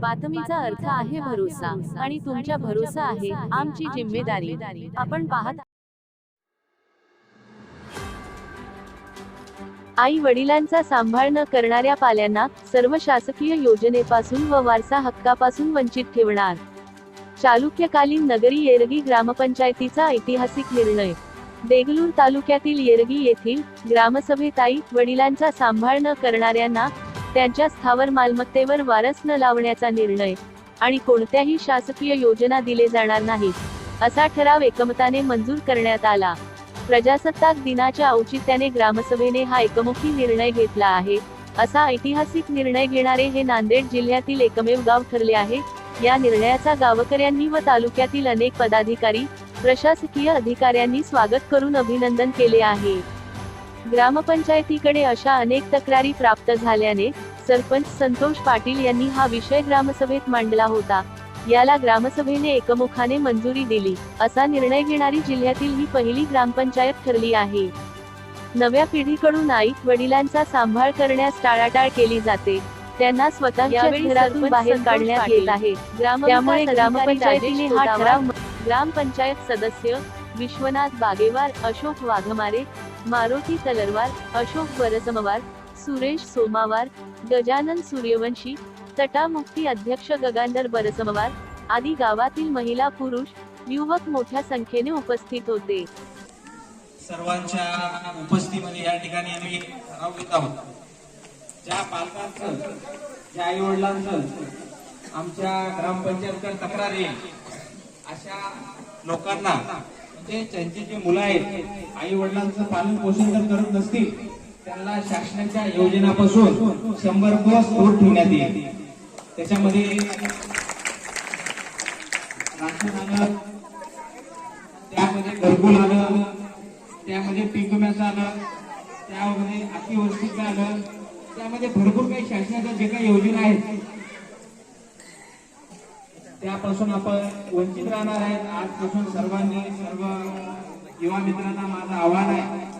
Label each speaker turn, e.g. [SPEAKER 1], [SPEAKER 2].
[SPEAKER 1] बातमीचा अर्थ आहे भरोसा आणि तुमच्या भरोसा आहे आमची जिम्मेदारी. आपण पाहत आई वडिलांचा सांभाळ न करणाऱ्या पाल्यांना सर्व शासकीय योजनेपासून व वारसा हक्कापासून वंचित ठेवणार. चालुक्यकालीन नगरी येरगी ग्रामपंचायतीचा ऐतिहासिक निर्णय. देगलूर तालुक्यातील येरगी येथील ग्रामसभेत आई वडिलांचा सांभाळ न करणाऱ्यांना त्यांच्या स्थावर मालमत्तेवर वारस न लावण्याचा निर्णय आणि कोणत्याही शासकीय योजना दिले जाणार नाहीत असा ठराव एकमताने मंजूर करण्यात आला. प्रजासत्ताक दिनाच्या औचित्याने ग्रामसभेने हा एकमुखी निर्णय घेतला आहे असा ऐतिहासिक निर्णय घेणारे हे नांदेड जिल्ह्यातील एकमेव गाव ठरले आहे. या निर्णयाचा गावकऱ्यांनी व तालुक्यातील अनेक पदाधिकारी प्रशासकीय अधिकाऱ्यांनी स्वागत करून अभिनंदन केले आहे. ग्रामपंचायतीकडे अशा अनेक तक्रारी प्राप्त झाल्याने सरपंच संतोष पाटील यांनी हा विषय ग्रामसभेत मांडला होता. याला ग्रामसभेने एकमुखाने मंजुरी दिली. असा निर्णय घेणारी जिल्ह्यातील ही पहिली ग्रामपंचायत ठरली आहे. नव्या पिढीकडून आई वडिलांचा सांभाळ करण्यास टाळाटाळ केली जाते. त्यांना घरातून
[SPEAKER 2] सरपंच
[SPEAKER 1] बाहेर काढण्यात येत आहे. त्यामुळे ग्रामपंचायतीने हा ठराव ग्रामपंचायत सदस्य विश्वनाथ बागेवार अशोक वाघमारे मारुती तलरवार अशोक बरसमवार सुरेश सोमावार गजानन सूर्यवंशी तटामुक्ती अध्यक्ष गगांधर बरसमवार आदी गावातील महिला पुरुष युवक मोठ्या संख्येने उपस्थित होते.
[SPEAKER 3] सर्वांच्या उपस्थितीमध्ये या ठिकाणी आम्ही एक ठराव घेत आहोत. ज्या पालकांचं ज्या आई वडिलांचं आमच्या ग्रामपंचायतकडे तक्रार येईल अशा लोकांना ते त्यांची जी मुलं आहेत आई वडिलांचं पालन पोषण जर करत नसतील त्यांना शासनाच्या योजनापासून शंभर दिवस दूर ठेवण्यात येईल. त्याच्यामध्ये राशन आलं त्यामध्ये घरकुल आलं त्यामध्ये पीक विम्याचं आलं त्यामध्ये अतिवृष्टीचं आलं त्यामध्ये भरपूर काही शासनाच्या जे काही योजना आहेत त्यापासून आपण वंचित राहणार आहेत. आजपासून सर्वांनी सर्व युवा मित्रांना माझं आव्हान आहे.